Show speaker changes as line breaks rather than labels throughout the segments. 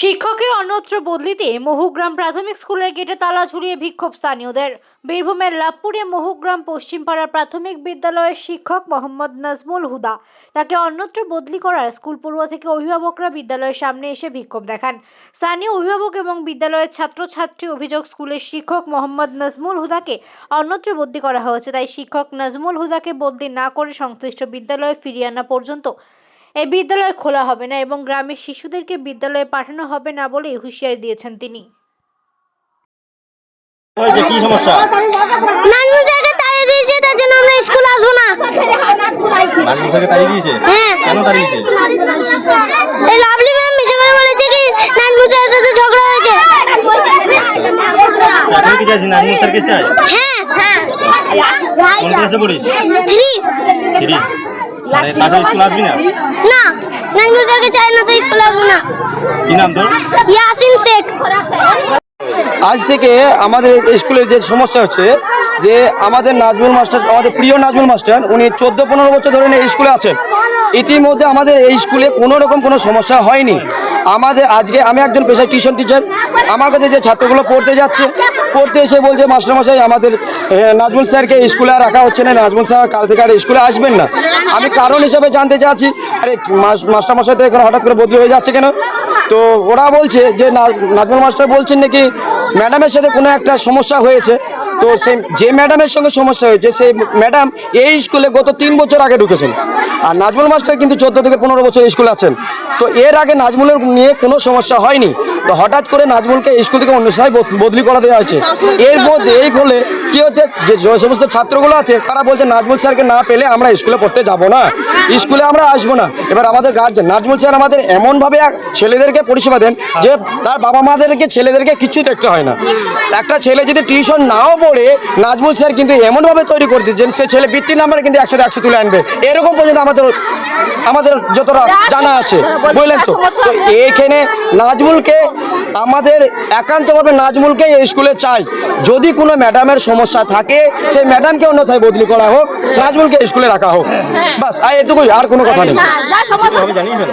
শিক্ষকের অন্যত্র বদলিতে মহুগ্রাম প্রাথমিক স্কুলের গেটে তালা ঝুলিয়ে বিক্ষোভ স্থানীয়দের। বীরভূমের লাভপুরে মহুগ্রাম পশ্চিমপাড়া প্রাথমিক বিদ্যালয়ের শিক্ষক মোহাম্মদ নাজমুল হুদা তাকে অন্যত্র বদলি করার স্কুল পড়ুয়া থেকে অভিভাবকরা বিদ্যালয়ের সামনে এসে বিক্ষোভ দেখান। স্থানীয় অভিভাবক এবং বিদ্যালয়ের ছাত্রছাত্রী অভিযোগ, স্কুলের শিক্ষক মোহাম্মদ নাজমুল হুদাকে অন্যত্র বদলি করা হয়েছে, তাই শিক্ষক নাজমুল হুদাকে বদলি না করে সংশ্লিষ্ট বিদ্যালয়ে ফিরিয়ে আনা পর্যন্ত এই বিদ্যালয় খোলা হবে না এবং গ্রামের শিশুদেরকে বিদ্যালয়ে পাঠানো হবে না বলে হুঁশিয়ারি দিয়েছেন তিনি।
কি সমস্যা?
নানু তাড়িয়ে দিয়েছে তার জন্য আমরা স্কুল আসব না।
নাজমুল স্যারকে তাড়িয়ে দিয়েছে?
হ্যাঁ।
কেন তাড়িয়েছে
এই লাভলি ম্যাম মিছে করে বলেছে কি নানু স্যারের সাথে ঝগড়া হয়েছে।
কি স্যারকে চাই?
হ্যাঁ। হ্যাঁ
কোন ক্লাসে পড়িস?
থ্রি
থ্রি মানে তাছাড়া স্কুল আসবি না?
না চাই না তো স্কুল আসব না।
কি নাম তোর?
ইয়াসিন শেখ
আজ থেকে আমাদের স্কুলের যে সমস্যা হচ্ছে যে আমাদের নাজমুল মাস্টার আমাদের প্রিয় নাজমুল মাস্টার উনি চোদ্দ পনেরো বছর ধরে এই স্কুলে আছেন। ইতিমধ্যে আমাদের এই স্কুলে কোনো রকম কোনো সমস্যা হয়নি। আমাদের আজকে আমি একজন পেশায় টিউশন টিচার আমার কাছে যে ছাত্রগুলো পড়তে যাচ্ছে, পড়তে এসে বলছে মাস্টারমশাই আমাদের নাজমুল স্যারকে স্কুলে আর রাখা হচ্ছে না। নাজমুল স্যার কাল থেকে আর স্কুলে আসবেন না। আমি কারণ হিসেবে জানতে চাচ্ছি, আরে, মাস- মাস্টারমশাই তো এখন হঠাৎ করে বদলি হয়ে যাচ্ছে কেন? তো ওরা বলছে যে নাজমুল মাস্টার বলছেন নাকি, ম্যাডামের সাথে কোনো একটা সমস্যা হয়েছে। তো সেই যে ম্যাডামের সঙ্গে সমস্যা হয়েছে, সেই ম্যাডাম এই স্কুলে গত তিন বছর আগে ঢুকেছেন। আর নাজমুল মাস্টার কিন্তু চোদ্দ থেকে পনেরো বছর স্কুলে আছেন। তো এর আগে নাজমুলের নিয়ে কোনো সমস্যা হয়নি। তো হঠাৎ করে নাজমুলকে স্কুল থেকে অন্য সময় বদলি করা দেওয়া হয়েছে। এর মধ্যে এই ফলে কি হচ্ছে, যে সমস্ত ছাত্রগুলো আছে, তারা বলছে, নাজমুল স্যারকে না পেলে আমরা স্কুলে পড়তে যাব না। স্কুলে আমরা আসব না। এবার আমাদের গার্জেন নাজমুল স্যার আমাদের এমনভাবে ছেলেদেরকে পরিষেবা দেন, যে তার বাবা মাদেরকে ছেলেদেরকে কিচ্ছু দেখতে হয় না। একটা ছেলে যদি টিউশন নাও পড়ে নাজমুল স্যার কিন্তু এমনভাবে তৈরি করে দিচ্ছেন সে ছেলে বৃত্তির নাম্বারে কিন্তু একশো একশো তুলে আনবে। এরকম পর্যন্ত আমাদের আমাদের যতটা জানা আছে বুঝলেন তো? তো এইখানে নাজমুলকে আমাদের একান্তভাবে নাজমুলকে এই স্কুলে চাই। যদি কোনো ম্যাডামের সমস্যা থাকে সেই ম্যাডামকে অন্যথায় বদলি করা হোক নাজমুলকে স্কুলে রাখা হোক। বাস আর এটুকুই আর কোনো কথা নেই।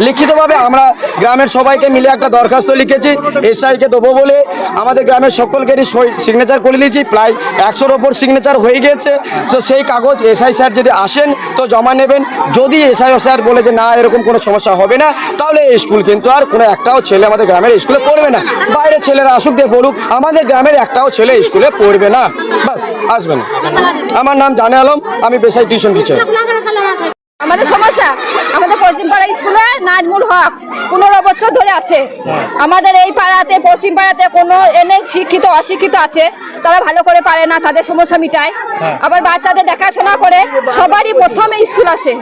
লিখিতভাবে আমরা গ্রামের সবাইকে মিলে একটা দরখাস্ত লিখেছি এসআইকে দেবো বলে। আমাদের গ্রামের সকলকেরই সিগনেচার করে নিয়েছি প্রায় একশোর ওপর সিগনেচার হয়ে গেছে তো সেই কাগজ এসআই স্যার যদি আসেন, তো জমা নেবেন। যদি এসআই স্যার বলে যে না, এরকম কোনো সমস্যা হবে না, তাহলে এই স্কুল কিন্তু আর কোনো একটাও ছেলে আমাদের গ্রামের স্কুলে পড়বে না। বাইরে ছেলেরা আসুক দিয়ে পড়ুক আমাদের গ্রামের একটাও ছেলে স্কুলে পড়বে না। বাস, আসবেন। আমার নাম জানে আলম, আমি পেশায় টিউশন টিচার
আমাদের সমস্যা আমাদের পশ্চিম পাড়া স্কুলে নাজমুল হক পনেরো বছর ধরে আছে। আমাদের এই পাড়াতে পশ্চিম পাড়াতে কোনো এনে শিক্ষিত অশিক্ষিত আছে। তারা ভালো করে পারে না তাদের সমস্যা মিটায়। আবার বাচ্চাদের দেখাশোনা করে সবারই প্রথমে স্কুল আসে।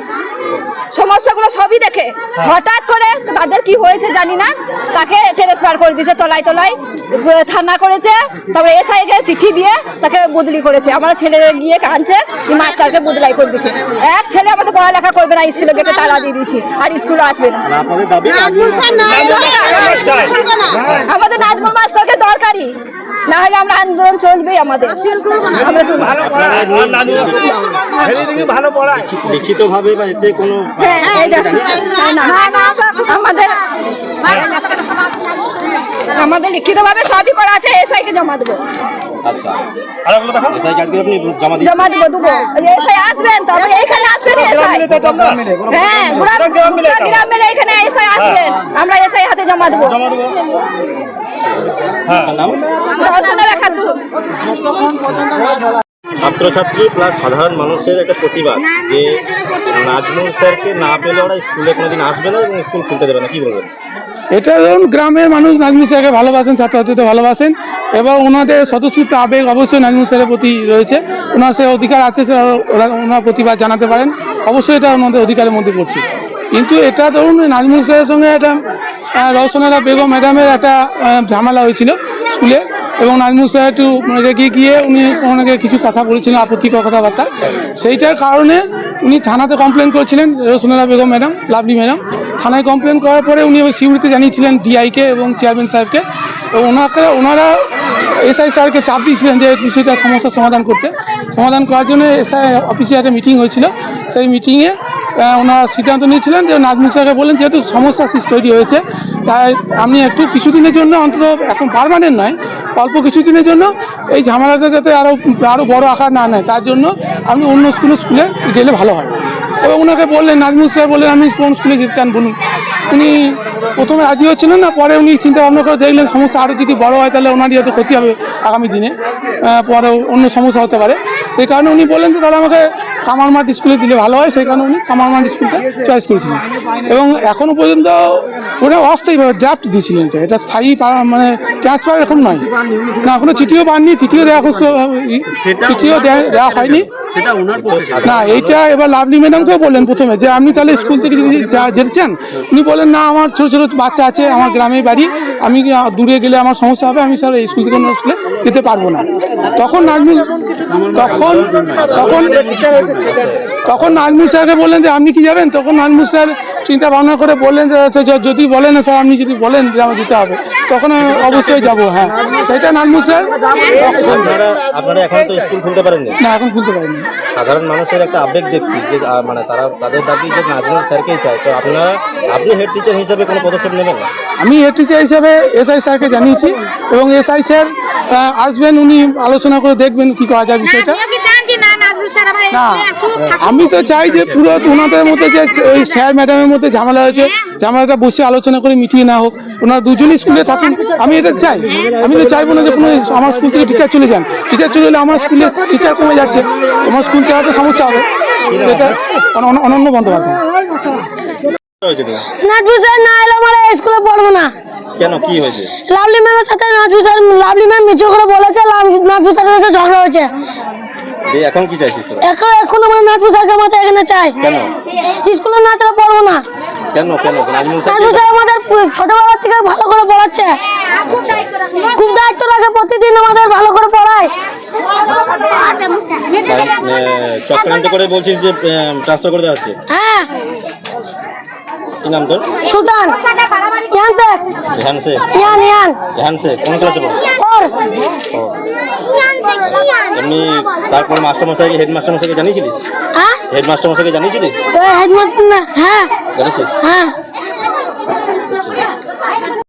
সমস্যাগুলো সবই দেখে। হঠাৎ করে তাদের কি হয়েছে জানি না। তাকে ট্রান্সফার করে দিয়েছে তলায় তলায় থানা করেছে তারপরে এসআই কে চিঠি দিয়ে তাকে বদলি করেছে আমরা ছেলে গিয়ে কাঁদছে মাস্টারকে বদলাই করে দিচ্ছে এক ছেলে আমাদের পড়ালেখা করবে না স্কুলে গেটে তালা দিয়ে দিচ্ছি আর স্কুলে আসবে না
না আপনাদের দাবি
আমাদের নাজমুল মাস্টারকে দরকারি না হলে আমরা আন্দোলন চলবে আমাদের
লিখিত ভাবে বা এতে কোনো
হ্যাঁ। হ্যাঁ, আমাদের আমাদের লিখিতভাবে সবই করা আছে এসআই কে জমা দেবো।
আচ্ছা। এসআই আজকে আপনি জমা দিয়েছেন।
জমা দেবো দেবো। এসআই আসবেন তবে এইখানে আসবেন এসআই হ্যাঁ গুড়া গুড়া গ্রাম মেলে এখানে এসআই আসবেন। আমরা এসআই হাতে জমা দেবো।
আপনার নাম?
দর্শনের খাতুন
ছাত্রছাত্রী প্লাস সাধারণ মানুষের একটা প্রতিবাদ যে নাজমুল স্যারকে না পেলে ওরা স্কুলে কোনোদিন আসবে না এবং স্কুল খুলতে দেবে না কি বলবেন?
এটা ধরুন গ্রামের মানুষ নাজমুল স্যারকে ভালোবাসেন ছাত্রছাত্রীদের ভালোবাসেন এবং ওনাদের স্বতঃস্ফূর্ত আবেগ অবশ্যই নাজমুল স্যারের প্রতি রয়েছে। ওনার সে অধিকার আছে সে ওরা ওনার প্রতিবাদ জানাতে পারেন। অবশ্যই এটা ওনাদের অধিকারের মধ্যে পড়ছে। কিন্তু এটা ধরুন নাজমুল স্যারের সঙ্গে একটা রওশনেরা বেগম ম্যাডামের একটা ঝামেলা হয়েছিল স্কুলে এবং নাজমুল সাহেব একটু রেগে গিয়ে উনি ওনাকে কিছু কথা বলেছিলেন, আপত্তিকর কথাবার্তা। সেইটার কারণে উনি থানাতে কমপ্লেন করেছিলেন Roshnara Begum madam lovely madam. থানায় কমপ্লেন করার পরে উনি ওই সিউড়িতে জানিয়েছিলেন ডিআইকে এবং চেয়ারম্যান সাহেবকে। ওনাকে, ওনারা এসআই স্যারকে চাপ দিয়েছিলেন যে বিষয়টা সমস্যার সমাধান করতে। সমাধান করার জন্য এসআই অফিসে একটা মিটিং হয়েছিল। সেই মিটিংয়ে ওনারা সিদ্ধান্ত নিয়েছিলেন যে নাজমুল স্যারকে বললেন যেহেতু সমস্যা তৈরি হয়েছে তাই আমি একটু কিছুদিনের জন্য অন্তত এখন পারমানেন্ট নয় অল্প কিছুদিনের জন্য এই ঝামেলাটা যাতে আরও আরও বড় আকার না নেয় তার জন্য আমি অন্য স্কুলে স্কুলে গেলে ভালো হয়। এবং ওনাকে বললেন নাজমুল স্যার বললেন আমি কোন স্কুলে যেতে চান বলুন। উনি প্রথমে রাজি হচ্ছিলেন না পরে উনি চিন্তা ভাবনা করে দেখলেন সমস্যা আরও যদি বড় হয় তাহলে ওনারই হয়তো ক্ষতি হবে আগামী দিনে। আহ, পরে অন্য সমস্যা হতে পারে। সেই কারণে উনি বললেন যে তাহলে আমাকে কামারমাঠ স্কুলে দিলে ভালো হয় সেই কারণে উনি কামার কামারমাঠ স্কুলটা চয়েস করেছিলেন। এবং এখনও পর্যন্ত ওরা অস্থায়ীভাবে ড্রাফট দিয়েছিলেন এটা। এটা স্থায়ী মানে ট্রান্সফার এখন নয়। না এখনও চিঠিও পাননি চিঠিও দেওয়া চিঠিও দেওয়া হয়নি। না এইটা এবার লাভলি ম্যাডামকেও বললেন প্রথমে যে আপনি তাহলে স্কুল থেকে যদি যা- চান উনি বললেন না আমার ছোটো ছোটো বাচ্চা আছে আমার গ্রামে বাড়ি আমি দূরে গেলে আমার সমস্যা হবে আমি স্যার এই স্কুল থেকে অন্য স্কুলে যেতে পারব না। তখন নাজমুল তখন তখন তখন নাজমুল স্যারকে বললেন যে আপনি কি যাবেন? তখন নাজমুল স্যার চিন্তা ভাবনা করে বললেন যে আচ্ছা, যদি বলেন স্যার আপনি যদি বলেন যে আমার যেতে হবে তখন আমি অবশ্যই যাব হ্যাঁ। সেটা নাজমুল স্যার।
আপনারা এখন তো স্কুল খুলতে পারেননি?
না এখন খুলতে পারিনি।
সাধারণ মানুষের একটা আবেগ দেখছি যে মানে তারা তাদের দাবি যে নাজমুল স্যারকেই চায়। তো আপনারা আপনি হেড টিচার হিসেবে কোনো পদক্ষেপ নেবেন
আমি হেড টিচার হিসাবে এসআই স্যারকে জানিয়েছি এবং এসআই স্যার আসবেন উনি আলোচনা করে দেখবেন কি করা যায় বিষয়টা। না আমি তো চাই যে পুরো ওনাদের মধ্যে যে ওই স্যার ম্যাডামের মধ্যে ঝামেলা হয়েছে ঝামেলাটা বসে আলোচনা করে মিটিয়ে না হোক ওনারা দুজনই স্কুলে থাকুন আমি এটা চাই। আমি তো চাইব না যে কোনো আমার স্কুল থেকে টিচার চলে যান। টিচার চলে গেলে আমার স্কুলে টিচার কমে যাচ্ছে। আমার স্কুল চালাতে সমস্যা হবে সেটা অনন্য বন্দ্যোপাধ্যায়।
স্যার না এলে আমরা স্কুলে পড়ব না।
কেন কি হয়েছে?
লাভলি ম্যামের সাথে স্যার লাভলি ম্যাম মিছে করে বলেছে স্যারের সাথে ঝগড়া হয়েছে।
এখন কি চাইছিস তোরা?
এখন এখন আমরা নাজমুল স্যারকে আমাদের এখানে চাই।
কেন?
স্কুলে না তাহলে পড়ব না।
কেন কেন? নাজমুল স্যার
আমাদের ছোটবেলা থেকে ভালো করে পড়াচ্ছে। খুব দায়িত্ব লাগে প্রতিদিন আমাদের ভালো করে পড়ায়।
চক্রান্ত করে বলছিস যে ট্রান্সফার করে দেওয়া হচ্ছে।
হ্যাঁ।
কি নাম তোর?
সুলতান। ইয়ান স্যার। ইয়ান ইয়ান
রেহান সে কোন ক্লাসে পড়ো
ওর।
এমনি তারপর মাস্টারমশাইকে হেড মাস্টারমশাইকে জানিয়েছিলিস?
হ্যাঁ?
হেড মাস্টারমশাইকে জানিয়েছিলিস
হেডমাস্টার না হ্যাঁ।
জানিয়েছিস?
হ্যাঁ।